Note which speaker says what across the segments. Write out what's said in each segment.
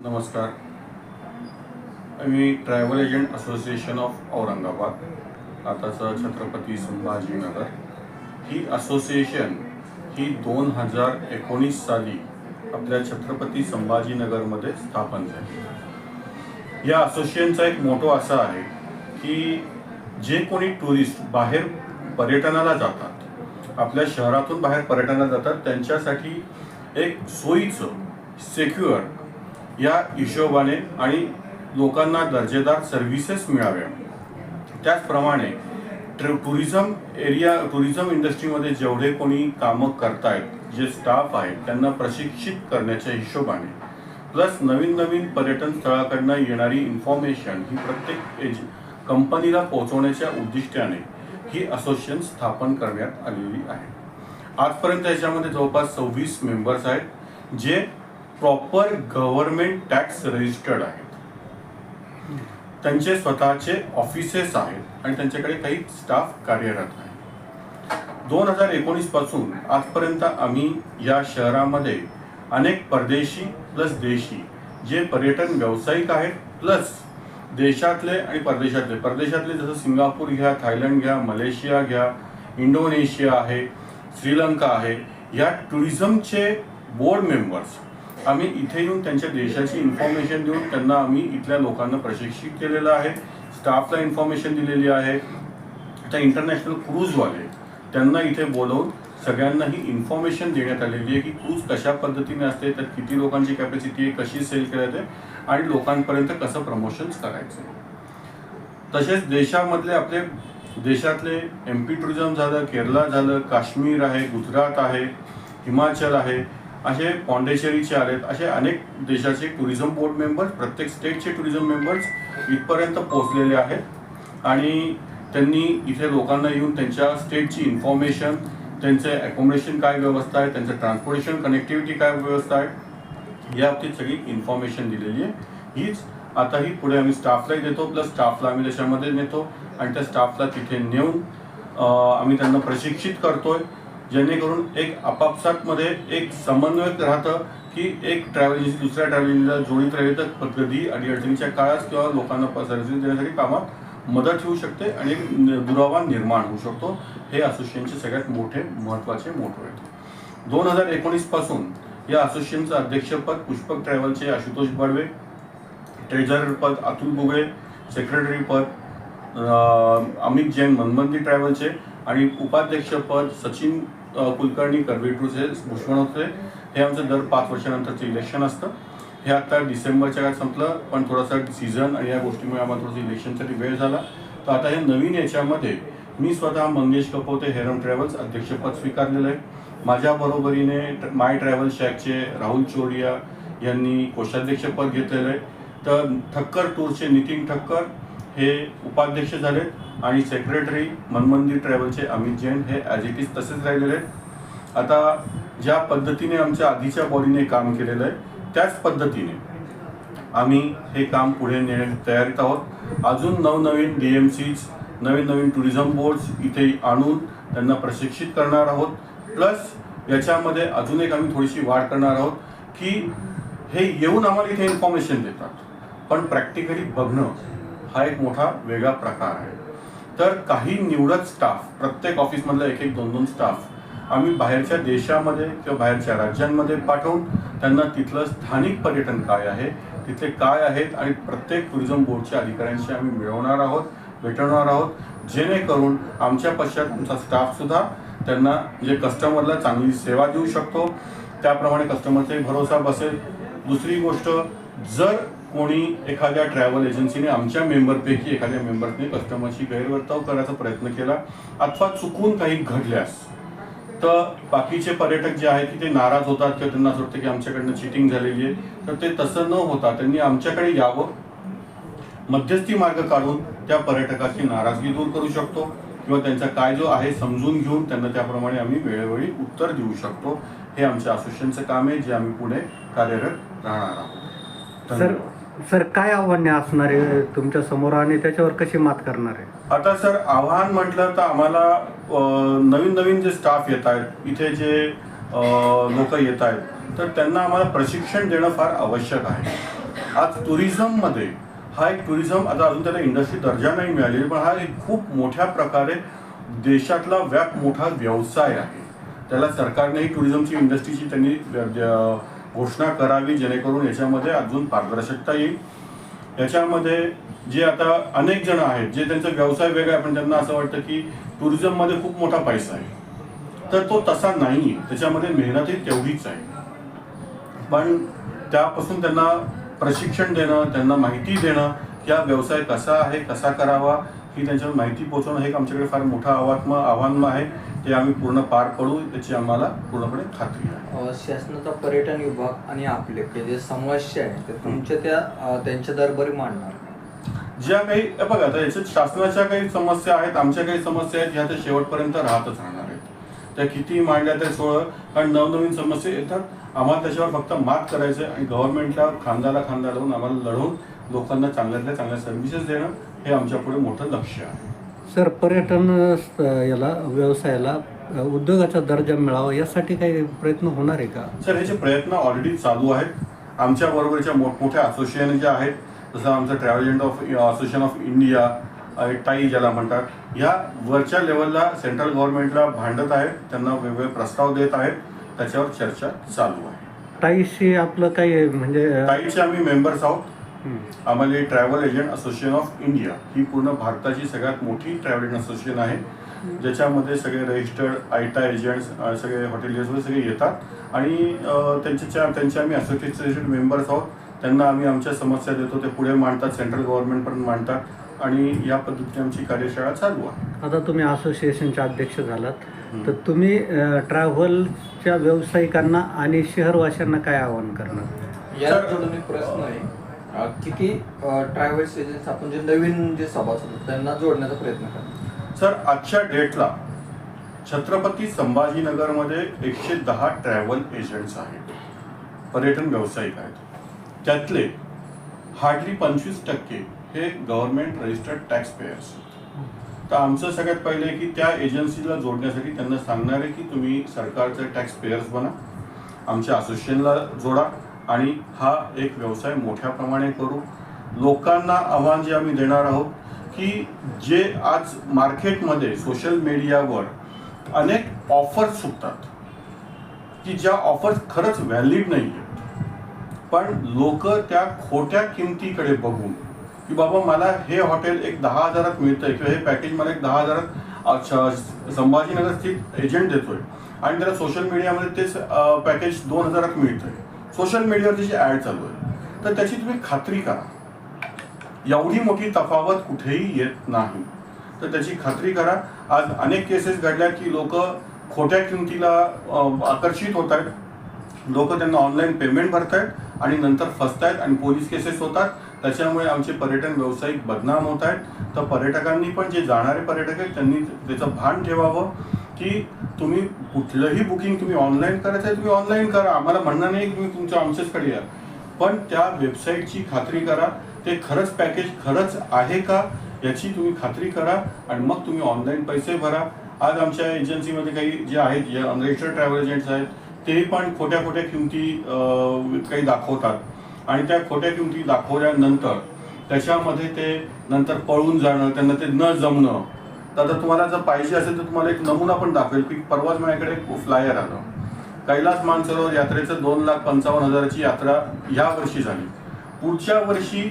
Speaker 1: नमस्कार. मी travel agent association of Aurangabad आताचं छत्रपती संभाजीनगर. ही असोसिएशन ही दोन हजार एकोणीस साली आपल्या छत्रपती संभाजीनगरमध्ये स्थापन झाली. या असोसिएशनचा एक मोटो असा आहे की जे कोणी टुरिस्ट बाहेर पर्यटनाला जातात आपल्या शहरातून बाहेर पर्यटनाला जातात त्यांच्यासाठी एक सोयीचं सेक्युअर या हिशोबाने आणि लोकांना दर्जेदार सर्व्हिसेस मिळाव्या त्याचप्रमाणे ट्र टुरिझम एरिया टुरिझम इंडस्ट्रीमध्ये जेवढे कोणी कामं करतायत जे स्टाफ आहेत त्यांना प्रशिक्षित करण्याच्या हिशोबाने. प्लस नवीन नवीन पर्यटन स्थळाकडनं येणारी इन्फॉर्मेशन ही प्रत्येक एज कंपनीला पोहोचवण्याच्या उद्दिष्टाने ही असोसिएशन स्थापन करण्यात आलेली आहे. आजपर्यंत याच्यामध्ये जवळपास सव्वीस मेंबर्स आहेत जे प्रॉपर गव्हर्नमेंट टॅक्स रजिस्टर्ड आहेत. त्यांचे स्वतःचे ऑफिसेस आहेत आणि त्यांच्याकडे काही स्टाफ कार्यरत आहे दोन हजार एकोणीसपासून आजपर्यंत आम्ही या शहरामध्ये अनेक परदेशी प्लस देशी जे पर्यटन व्यावसायिक आहेत प्लस देशातले आणि परदेशातले. परदेशातले जसं सिंगापूर घ्या थायलंड घ्या मलेशिया घ्या इंडोनेशिया आहे श्रीलंका आहे या टुरिझमचे बोर्ड मेंबर्स आम्ही इथे येऊन त्यांच्या देशाची इन्फॉर्मेशन देऊन त्यांना आम्ही इथल्या लोकांना प्रशिक्षित केलेलं आहे. स्टाफला इन्फॉर्मेशन दिलेली आहे. त्या इंटरनॅशनल क्रूजवाले त्यांना इथे बोलवून सगळ्यांना ही इन्फॉर्मेशन देण्यात आलेली आहे की क्रूज कशा पद्धतीने असते तर किती लोकांची कॅपॅसिटी आहे कशी सेल करायचे आणि लोकांपर्यंत कसं प्रमोशन्स करायचं. तसेच देशामधले आपले देशातले एम पी टुरिझम झालं केरला झालं काश्मीर आहे गुजरात आहे हिमाचल आहे असे पॉंडेचेरीचे आहेत असे अनेक देशाचे टुरिझम बोर्ड मेंबर्स प्रत्येक स्टेटचे टुरिझम मेंबर्स इथपर्यंत पोहोचलेले आहेत. आणि त्यांनी इथे लोकांना येऊन त्यांच्या स्टेटची इन्फॉर्मेशन त्यांचे अकोमोडेशन काय व्यवस्था आहे त्यांचं ट्रान्सपोर्टेशन कनेक्टिव्हिटी काय व्यवस्था आहे या बाबतीत सगळी इन्फॉर्मेशन दिलेली आहे. हीच आता ही पुढे आम्ही स्टाफलाही देतो प्लस स्टाफला आम्ही त्याच्यामध्ये नेतो आणि त्या स्टाफला तिथे नेऊन आम्ही त्यांना प्रशिक्षित करतोय. जेणेकरून एक आपापसातमध्ये एक समन्वयक राहतं की एक ट्रॅव्हल एजन्सी दुसऱ्या ट्रॅव्हल एजन्सीला जोडीत राहिली तर कधी अडीअडचणीच्या काळात किंवा लोकांना सर्व्हिस देण्यासाठी कामात मदत होऊ शकते आणि एक दुरावा निर्माण होऊ शकतो. हे असोसिएशनचे सगळ्यात मोठे महत्त्वाचे मोठो आहेत. दोन हजार एकोणीसपासून या असोसिएशनचं अध्यक्षपद पुष्पक ट्रॅव्हलचे आशुतोष बडवे ट्रेझरर पद अतुल बुगळे सेक्रेटरी पद अमित जैन मनमंदी ट्रॅव्हलचे आणि उपाध्यक्षपद सचिन कुलकर्णी कर्वेटूचे भूषण होते. हे आमचं दर पाच वर्षानंतरचं इलेक्शन असतं. हे आता डिसेंबरच्या काळात संपलं पण थोडासा सीझन आणि या गोष्टीमुळे आम्हाला थोडंसं इलेक्शनसाठी वेळ झाला. तर आता हे नवीन याच्यामध्ये मी स्वतः मंगेश कपोते हेरम ट्रॅव्हल्स अध्यक्षपद स्वीकारलेलं आहे. माझ्या बरोबरीने माय ट्रॅव्हल शॅकचे राहुल चोरिया यांनी कोषाध्यक्षपद घेतलेलं आहे. तर ठक्कर टूरचे नितीन ठक्कर हे उपाध्यक्ष झालेत. आणि सेक्रेटरी मनमंदिर ट्रॅव्हलचे अमित जैन हे ॲज इट इज तसेच राहिलेले आहेत. आता ज्या पद्धतीने आमच्या आधीच्या बॉडीने काम केलेलं आहे त्याच पद्धतीने आम्ही हे काम पुढे नेण्याची तयारीत आहोत. अजून नवनवीन डी एम सीज नवीन नवीन टुरिझम बोर्ड्स इथे आणून त्यांना प्रशिक्षित करणार आहोत. प्लस याच्यामध्ये अजून एक आम्ही थोडीशी वाढ करणार आहोत की हे येऊन आम्हाला इथे इन्फॉर्मेशन देतात. पण प्रॅक्टिकली बघणं हा एक मोठा वेगळा प्रकार आहे. तर काही निवडत स्टाफ प्रत्येक ऑफिसमधला एक एक दोन दोन स्टाफ आम्ही बाहेरच्या देशामध्ये किंवा बाहेरच्या राज्यांमध्ये पाठवून त्यांना तिथलं स्थानिक पर्यटन काय आहे तिथले काय आहेत आणि प्रत्येक टुरिझम बोर्डच्या अधिकाऱ्यांशी आम्ही मिळवणार आहोत भेटवणार आहोत जेणेकरून आमच्या पश्चात आमचा स्टाफसुद्धा त्यांना जे कस्टमरला चांगली सेवा देऊ शकतो. त्याप्रमाणे कस्टमरचाही भरोसा बसेल. दुसरी गोष्ट जर कोणी एखाद्या ट्रॅव्हल एजन्सीने आमच्या मेंबरपैकी एखाद्या मेंबरने कस्टमरशी गैरवर्तव करायचा प्रयत्न केला अथवा चुकून काही घडल्यास. तर बाकीचे पर्यटक जे आहेत की ते नाराज होतात किंवा त्यांना असं वाटतं की आमच्याकडनं चिटिंग झालेली आहे तर ते तसं न होता त्यांनी आमच्याकडे यावं मध्यस्थी मार्ग काढून त्या पर्यटकाची नाराजगी दूर करू शकतो किंवा त्यांचा काय जो आहे समजून घेऊन त्यांना त्याप्रमाणे आम्ही वेळोवेळी उत्तर देऊ शकतो. हे आमच्या असोसिएशनचं काम आहे जे आम्ही पुढे कार्यरत राहणार आहोत.
Speaker 2: सर
Speaker 1: धन्यवाद.
Speaker 2: सर काय आव्हाने असणार आहे तुमच्यासमोर आणि त्याच्यावर कशी मात करणार आहे?
Speaker 1: आता सर आव्हान म्हटलं तर आम्हाला अं, नवीन नवीन जे स्टाफ येत आहेत इथे जे लोक येत आहेत तर त्यांना आम्हाला प्रशिक्षण देणं फार आवश्यक आहे. आज टुरिझममध्ये हा एक टुरिझम आता अजून त्याला इंडस्ट्री दर्जा नाही मिळालेली पण हा एक खूप मोठ्या प्रकारे देशातला व्याप मोठा व्यवसाय आहे. त्याला सरकारनेही टुरिझमची इंडस्ट्रीची त्यांनी व्य- व्य- घोषणा करावी जेणेकरून याच्यामध्ये अजून पारदर्शकता येईल. याच्यामध्ये जे आता अनेक जण आहेत जे त्यांचा व्यवसाय वेगळा आहे पण त्यांना असं वाटतं की टुरिझममध्ये खूप मोठा पैसा आहे. तर तो तसा नाही त्याच्यामध्ये मेहनतही तेवढीच आहे. पण त्यापासून त्यांना प्रशिक्षण देणं त्यांना माहिती देणं की हा व्यवसाय कसा आहे कसा करावा ही त्यांच्यावर माहिती पोहोचवणं हे आमच्याकडे फार मोठं आव्हान आव्हान आहे. ते आम्ही पूर्ण पार पडू याची आम्हाला पूर्णपणे खात्री आहे.
Speaker 3: शासनाचा पर्यटन विभाग आणि आपले के जे समस्या आहे ते तुमच्या त्या त्यांच्या दरबारी मांडणार
Speaker 1: ज्या काही बघा आता याच्यात शासनाच्या काही समस्या आहेत आमच्या काही समस्या आहेत ह्या तर शेवटपर्यंत राहतच राहणार आहेत. त्या किती मांडल्या त्या सोळ कारण नवनवीन समस्या येतात. आम्हाला त्याच्यावर फक्त मात करायचं आणि गव्हर्नमेंटला खांद्याला खांदा लावून आम्हाला लढवून लोकांना चांगल्यातल्या चांगल्या सर्व्हिसेस देणं हे आमच्या पुढे मोठं लक्ष आहे.
Speaker 2: सर पर्यटन याला व्यवसायाला उद्योगाचा दर्जा मिळावा यासाठी काही प्रयत्न होणार आहे का?
Speaker 1: सर ह्याचे प्रयत्न ऑलरेडी चालू आहेत आमच्या बरोबरच्या मोठमोठ्या असोसिएशन ज्या आहेत जसं आमचं travel agent of association of India TAAI ज्याला म्हणतात ह्या वरच्या लेवलला सेंट्रल गव्हर्नमेंटला भांडत आहेत त्यांना वेगवेगळे प्रस्ताव देत आहेत त्याच्यावर चर्चा चालू आहे.
Speaker 2: टाईशी आपलं काही म्हणजे अ,
Speaker 1: टाईचे आम्ही मेंबर्स आहोत. आम्हाला travel agent association of India ही पूर्ण भारताची सगळ्यात मोठी ट्रॅव्हल एजंट असोसिएशन आहे ज्याच्यामध्ये सगळे रजिस्टर्ड आयटा एजंट्स सगळे हॉटेलियर्स वगैरे सगळे येतात. आणि त्यांच्या त्यांचे आम्ही असोसिएटेड मेंबर्स आहोत. त्यांना आम्ही आमच्या समस्या देतो ते पुढे मांडतात सेंट्रल गव्हर्नमेंटपर्यंत मांडतात. आणि या पद्धतीने आमची कार्यशाळा चालू आहे.
Speaker 2: आता तुम्ही असोसिएशनचे अध्यक्ष झालात. तर तुम्ही ट्रॅव्हलच्या व्यावसायिकांना आणि शहरवासियांना काय आवाहन करणार?
Speaker 3: यात प्रश्न आहे किती ट्रॅव्हल्स एजन्स आपण जे नवीन जे सभासद त्यांना जोडण्याचा प्रयत्न करतो
Speaker 1: सर आजच्या डेटला छत्रपती संभाजीनगरमध्ये एकशे दहा ट्रॅव्हल एजंट्स आहेत. पर्यटन व्यावसायिक आहेत. त्यातले हार्डली पंचवीस टक्के हे गव्हर्नमेंट रजिस्टर्ड टॅक्स पेयर्स तर आमचं सगळ्यात पहिले की त्या एजन्सीला जोडण्यासाठी त्यांना सांगणार आहे की तुम्ही सरकारचे टॅक्स पेयर्स बना. आमच्या असोसिएशनला जोडा. आणि हा एक व्यवसाय मोठ्या प्रमाणे करू. लोकांना आव्हान जे आम्ही देणार आहोत की जे आज मार्केटमध्ये सोशल मीडियावर अनेक ऑफर्स सुटतात की ज्या ऑफर्स खरंच व्हॅलिड नाही आहेत पण लोक त्या खोट्या किमतीकडे बघून की बाबा मला हे हॉटेल एक दहा हजारात मिळतंय किंवा हे पॅकेज मला एक दहा हजारात अच्छा, संभाजीनगर स्थित एजंट देतोय. आणि त्याला सोशल मीडियामध्ये तेच पॅकेज दोन हजारात मिळतंय. सोशल मीडियावर त्याची ॲड चालू आहे तर त्याची तुम्ही खात्री करा. एवढी मोठी तफावत कुठेही येत नाही. तर त्याची खात्री करा. आज अनेक केसेस घडल्या की लोक खोट्या किमतीला आकर्षित होत आहेत. लोक त्यांना ऑनलाईन पेमेंट भरत आहेत आणि नंतर फसतायत आणि पोलीस केसेस होतात. त्याच्यामुळे आमचे पर्यटन व्यावसायिक बदनाम होत आहेत. तर पर्यटकांनी पण जे जाणारे पर्यटक आहेत त्यांनी त्याचं भान ठेवावं की तुम्ही कुठलंही बुकिंग तुम्ही ऑनलाईन करायचं आहे तुम्ही ऑनलाईन करा. आम्हाला म्हणणं नाही तुम्ही तुमच्या आमच्याचकडे या. पण त्या वेबसाईटची खात्री करा. ते खरंच पॅकेज खरंच आहे का याची तुम्ही खात्री करा आणि मग तुम्ही ऑनलाईन पैसे भरा. आज आमच्या एजन्सीमध्ये काही जे आहेत जे अनरजिस्टर्ड ट्रॅव्हल एजंट्स आहेत ते पण खोट्या खोट्या किमती काही दाखवतात. आणि त्या खोट्या किमती दाखवल्यानंतर त्याच्यामध्ये ते नंतर पळून जाणं त्यांना ते न जमणं तर आता तुम्हाला जर पाहिजे असेल तर तुम्हाला एक नमुना पण दाखवेल की परवाच माझ्याकडे एक फ्लायर आलं. कैलास मानसरोवर यात्रेचं दोन लाख पंचावन्न हजाराची यात्रा या वर्षी झाली. पुढच्या वर्षी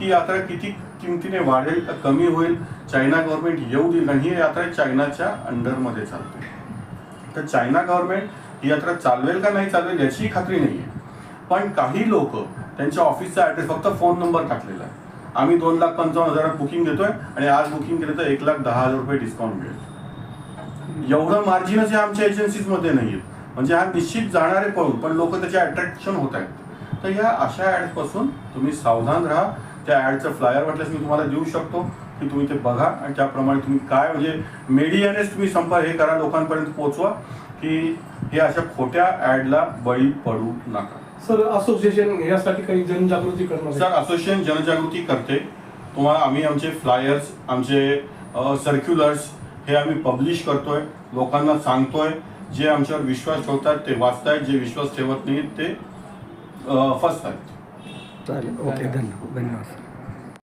Speaker 1: ती यात्रा किती किमतीने वाढेल का कमी होईल? चायना गव्हर्नमेंट येऊ देईल आणि ही यात्रा चायनाच्या अंडरमध्ये चालते. तर चायना गव्हर्नमेंट ही यात्रा चालवेल का नाही चालवेल याची खात्री नाही आहे पण काही लोक त्यांच्या ऑफिसचा ॲड्रेस फक्त फोन नंबर टाकलेला आहे. आम्ही दोन लाख पंचावन्न हजारात बुकिंग देतोय आणि आज बुकिंग केलं तर एक लाख दहा हजार रुपये डिस्काउंट मिळेल. एवढं मार्जिनच या आमच्या एजन्सीजमध्ये नाही आहेत म्हणजे हा निश्चित जाणारे पळून पण लोक त्याचे अट्रॅक्शन होत आहेत. तर या अशा ॲडपासून तुम्ही सावधान राहा. त्या ॲडचं फ्लायर वाटल्यास मी तुम्हाला देऊ शकतो की तुम्ही ते बघा आणि त्याप्रमाणे तुम्ही काय म्हणजे मीडियानेच तुम्ही संपर्क हे करा लोकांपर्यंत पोचवा की हे अशा खोट्या ॲडला बळी पडू नका.
Speaker 4: सर असोसिएशन यासाठी काही जनजागृती करणार
Speaker 1: सर असोसिएशन जनजागृती करते. तुम्हाला आम्ही आमचे फ्लायर्स आमचे सर्क्युलर्स हे आम्ही पब्लिश करतोय. लोकांना सांगतोय. जे आमच्यावर विश्वास ठेवतात ते वाचतायत. जे विश्वास ठेवत नाहीत ते फसतायत.
Speaker 2: चालेल. ओके धन्यवाद. धन्यवाद